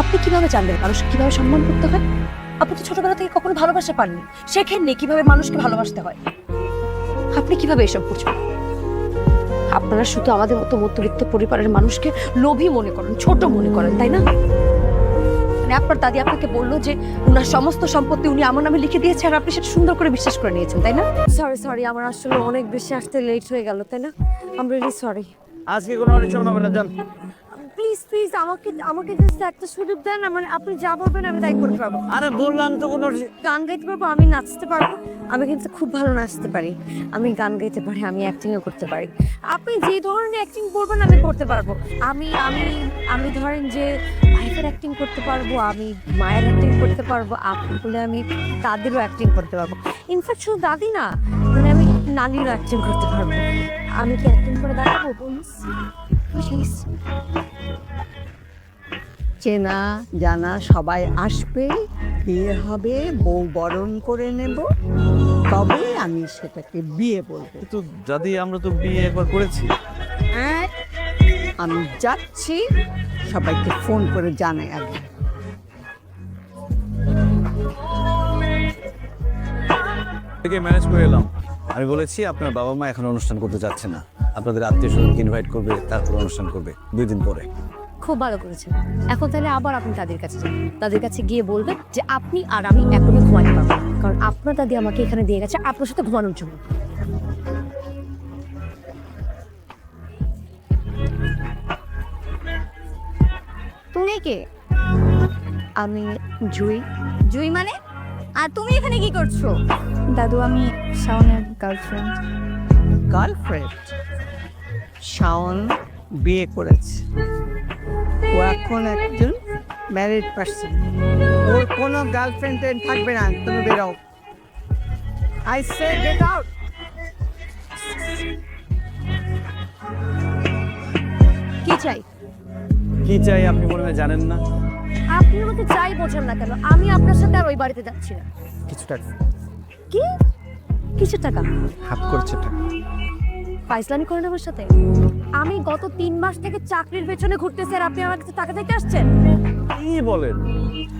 আপনি কীভাবে জানবেন মানুষকে কীভাবে সম্মান করতে হয়? আপনি তো ছোটবেলা থেকে কখনো ভালোবাসা পাননি। শেখেননি কীভাবে মানুষকে ভালোবাসতে হয়? আপনি কীভাবে এসব বুঝবেন আপনারা শুধু আমাদের মতো মধ্যবিত্ত পরিবারের মানুষকে লোভী মনে করেন ছোট মনে করেন তাই না? মানে আপনার দাদি আপনাকে বলল যে উনার সমস্ত সম্পত্তি উনি আমার নামে লিখে দিয়েছে আর আপনি সেটা সুন্দর করে বিশ্বাস করে নিয়েছেন তাই না? সরি সরি আমার আসলে অনেক বেশি আসতে লেট হয়ে গেল তাই না? আম রিয়েলি সরি আজকে কোনো অনিশ্চয় হবে না জান প্লিজ প্লিজ আমাকে আমাকে জাস্ট একটা সুযোগ দেন আমার আপনি যা বলবেন আমি তাই করতে পারব আরে বললাম তো কোনো গান গাইতে পারব আমি নাচতে পারব আমি কিন্তু খুব ভালো নাচতে পারি। আমি গান গাইতে পারি আমি অ্যাক্টিংও করতে পারি। আপনি যে ধরনের অ্যাক্টিং করবেন আমি করতে পারব। আমি আমি আমি ধরেন যে ভাইফের অ্যাক্টিং করতে পারব আমি মায়ের অ্যাক্টিং করতে পারব আপনি বলে আমি দাদিরও অ্যাক্টিং করতে পারব। ইনফ্যাক্ট শুধু দাদি না আমি অ্যাক্টিং করতে পারব। আমি কি অ্যাক্টিং করে দেখাবো প্লিজ প্লিজ চেনা জানা সবাই আসবে বিয়ে হবে বউ বরণ করে নেব। তবে আমি সেটাকে বিয়ে বলব। তো দাদি আমরা তো বিয়ে একবার করেছি। হ্যাঁ আমি যাচ্ছি সবাইকে ফোন করে জানাই আগে। থেকে ম্যানেজ করে এলাম। আমি বলেছি আপনার বাবা মা এখন অনুষ্ঠান করতে যাচ্ছে না। আপনাদের আত্মীয় স্বজনকে ইনভাইট করবে তারপর অনুষ্ঠান করবে দুই দিন পরে। খুব ভালো করেছেন। এখন তাহলে আবার আপনি তাদের কাছে যান। তাদের কাছে গিয়ে বলবেন যে আপনি আর আমি একরকম ঘুমাতে পারব না। কারণ আপনার দাদি আমাকে এখানে দিয়ে গেছে আপনার সাথে ঘুমানোর জন্য। তুমি কে? আমি জুই। জুই মানে? আর তুমি এখানে কি করছ? দাদু আমি শাওনের গার্লফ্রেন্ড গার্লফ্রেন্ড শাওন বিয়ে করেছে। ও এখন একজন ম্যারিড পার্সন ওর কোনো গার্লফ্রেন্ড থাকবে না। তুমি বেরাও। আই সে গেট আউট কি চাই? কি চাই আপনি মনে হয় জানেন না? আপনি আমাকে চাই বোঝেন না কেন আমি আপনার সাথে আর ওই বাড়িতে যাচ্ছি না। কিছু টাকা। কি? কিছু টাকা? হাফ করছে টাকা। ফাইজলামি করেন আমার সাথে? আমি গত তিন মাস থেকে চাকরির পেছনে ঘুরতেছি আর আপনি আমার কাছে টাকা দিতে আসছেন? কি বলেন?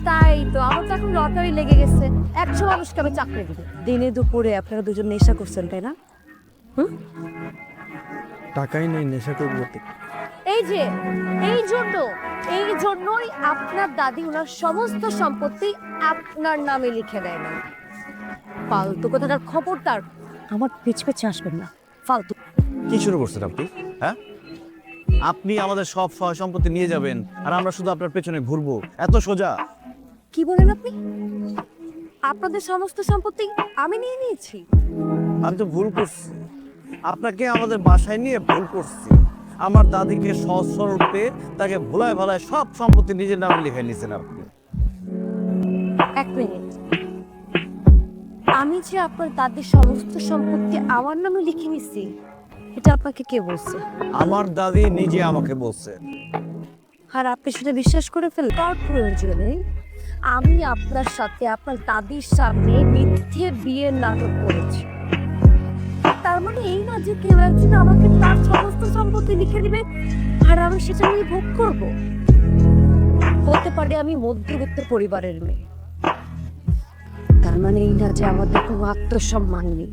তাই তো আমার তো এখন লটারি লেগে গেছে। একশো মানুষকে আমি চাকরি দিব। দিনে দুপুরে আপনারা দুজন নেশা করছেন তাই না? হুম? টাকাই নেই নেশা করব এই যে এই জন্য এই জন্যই আপনার দাদি ওনার সমস্ত সম্পত্তি আপনার নামে লিখে দেয় না। ফালতু কথাটার খবরদার আমার পিছ পিছে আসবেন না। ফালতু। কি শুরু করছেন আপনি? হ্যাঁ? আপনি আমাদের সব সহায় সম্পত্তি নিয়ে যাবেন আর আমরা শুধু আপনার পেছনে ঘুরবো। এত সোজা। কি বলেন আপনি? আপনাদের সমস্ত সম্পত্তি আমি নিয়ে নিয়েছি। আমি তো ভুল করছি। আপনাকে আমাদের বাসায় নিয়ে ভুল করছি। আমার দাদিকে সহস্ররূপে তাকে ভোলায় ভালায় সব সম্পত্তি নিজের নামে লিখে নিয়েছেন আপনি এক মিনিট। আমি যে আপনার দাদির সমস্ত সম্পত্তি আমার নামে লিখে নিছি এটা আপনাকে কে বলছে? আমার দাদি নিজে আমাকে বলছে। আর আপনি সেটা বিশ্বাস করে ফেল তার প্রয়োজনে আমি আপনার সাথে আপনার দাদির সামনে মিথ্যে বিয়ের নাটক করেছি। মানে এই না যে কেউ একজন আমাকে তার সমস্ত সম্পত্তি লিখে দিবে, আর আমি সেটা নিয়ে ভোগ করব? হতে পারে আমি মধ্যবিত্ত পরিবারের মেয়ে। তার মানে এই না যে আমাদের কোনো আত্মসম্মান নেই।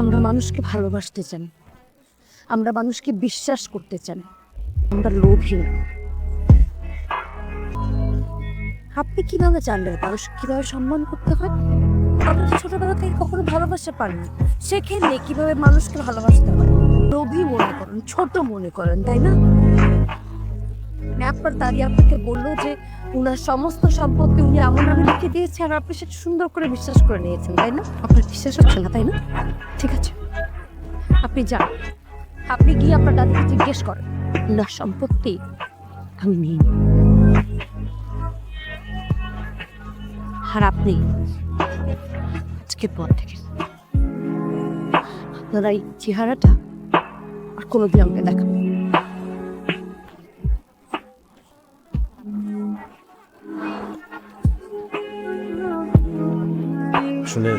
আমরা মানুষকে ভালোবাসতে চাই। আমরা মানুষকে বিশ্বাস করতে চান আমরা লোভী। আপনি কীভাবে জানবেন মানুষ কীভাবে সম্মান করতে হয়? তো ছোটবেলা থেকে কখনো ভালোবাসা পাননি। সেখানে কীভাবে মানুষকে ভালোবাসতে হয়? লোভী মনে করেন, ছোট মনে করেন, তাই না? আপনার দাদি আপনাকে বলল যে উনার সমস্ত সম্পত্তি উনি আমার নামে লিখে দিয়েছে আর আপনি সেটা সুন্দর করে বিশ্বাস করে নিয়েছেন, তাই না? আপনার বিশ্বাস হচ্ছে না, তাই না? ঠিক আছে। আপনি যান। আপনি গিয়ে আপনার দাদিকে জিজ্ঞেস করেন না সম্পত্তি আমি নিই আর আপনি আজকের পর থেকে। আপনারা এই চেহারাটা আর কোনোদিন আমাকে দেখাবেন না। আসলে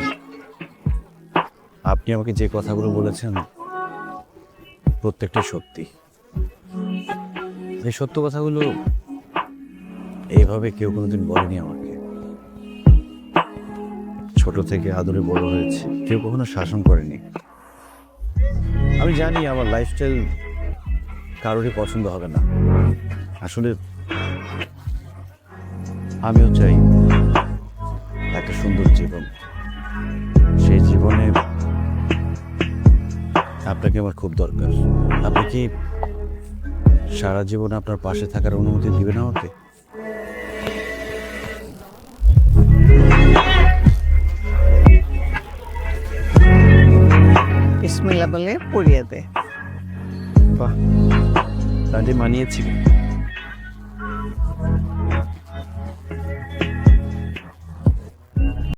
আপনি আমাকে যে কথাগুলো বলেছেন প্রত্যেকটা সত্যি। এই সত্য কথাগুলো এইভাবে কেউ কোনোদিন বলেনি আমাকে। ছোট থেকে আদরে বড় হয়েছে। কেউ কখনো শাসন করেনি। আমি জানি আমার লাইফস্টাইল কারোরই পছন্দ হবে না। আসলে আমিও চাই একটা সুন্দর জীবন। সেই জীবনে আপনাকে আমার খুব দরকার। আপনি কি সারা জীবন আপনার পাশে থাকার অনুমতি দিবেন আমাকে? বিসমিল্লা বলে পড়িয়ে দেয় বাহ তাহলে মানিয়েছি।